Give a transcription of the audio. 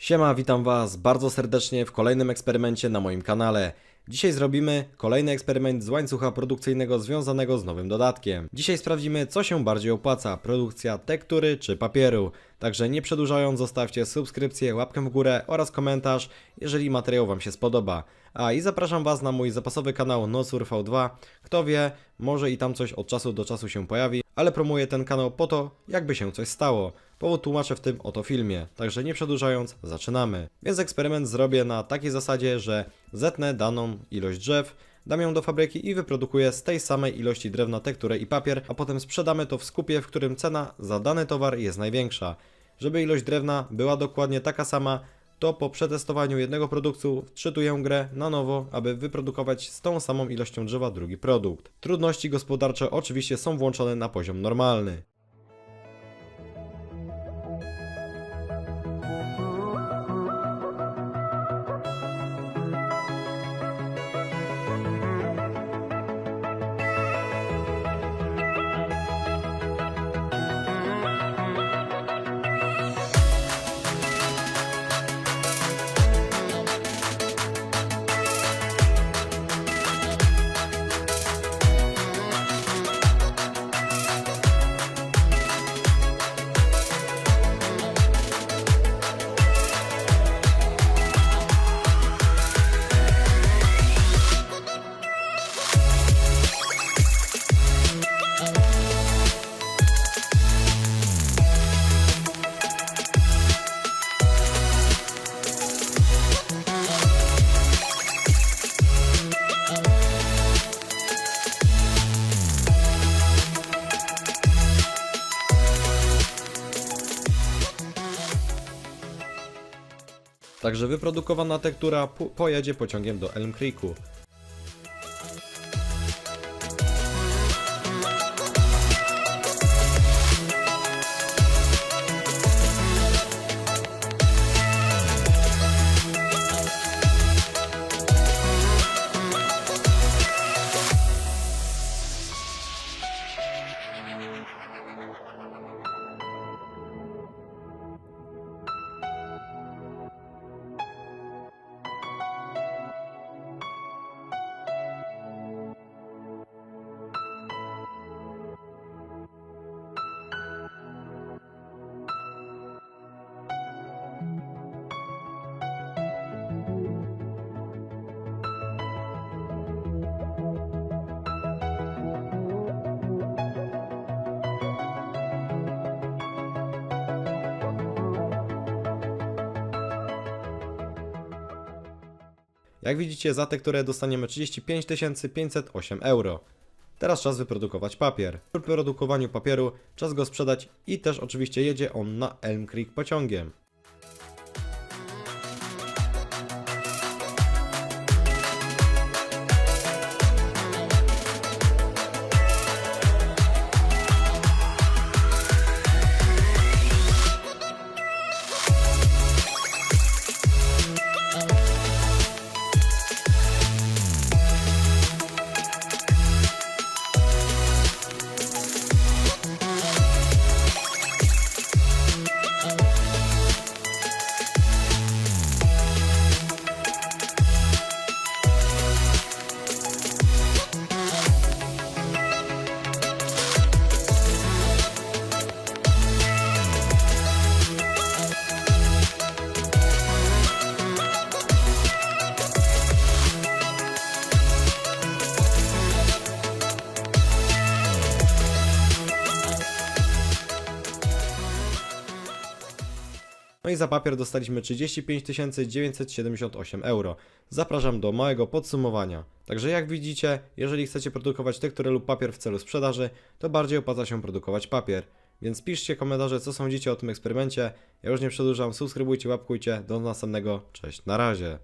Siema, witam Was bardzo serdecznie w kolejnym eksperymencie na moim kanale. Dzisiaj zrobimy kolejny eksperyment z łańcucha produkcyjnego związanego z nowym dodatkiem. Dzisiaj sprawdzimy, co się bardziej opłaca, produkcja tektury czy papieru. Także nie przedłużając, zostawcie subskrypcję, łapkę w górę oraz komentarz, jeżeli materiał Wam się spodoba. A i zapraszam Was na mój zapasowy kanał Nosur V2. Kto wie, może i tam coś od czasu do czasu się pojawi, ale promuję ten kanał po to, jakby się coś stało. Powód tłumaczę w tym oto filmie, także nie przedłużając, zaczynamy. Więc eksperyment zrobię na takiej zasadzie, że zetnę daną ilość drzew, dam ją do fabryki i wyprodukuję z tej samej ilości drewna tekturę i papier, a potem sprzedamy to w skupie, w którym cena za dany towar jest największa. Żeby ilość drewna była dokładnie taka sama, to po przetestowaniu jednego produktu wczytuję grę na nowo, aby wyprodukować z tą samą ilością drzewa drugi produkt. Trudności gospodarcze oczywiście są włączone na poziom normalny. Także wyprodukowana tektura pojedzie pociągiem do Elm Creeku. Jak widzicie, za tekturę dostaniemy 35 508 euro. Teraz czas wyprodukować papier. Po produkowaniu papieru czas go sprzedać i też oczywiście jedzie on na Elm Creek pociągiem. I za papier dostaliśmy 35 978 euro. Zapraszam do małego podsumowania. Także jak widzicie, jeżeli chcecie produkować tekturę lub papier w celu sprzedaży, to bardziej opłaca się produkować papier. Więc piszcie komentarze, co sądzicie o tym eksperymencie. Ja już nie przedłużam, subskrybujcie, łapkujcie. Do następnego, cześć, na razie.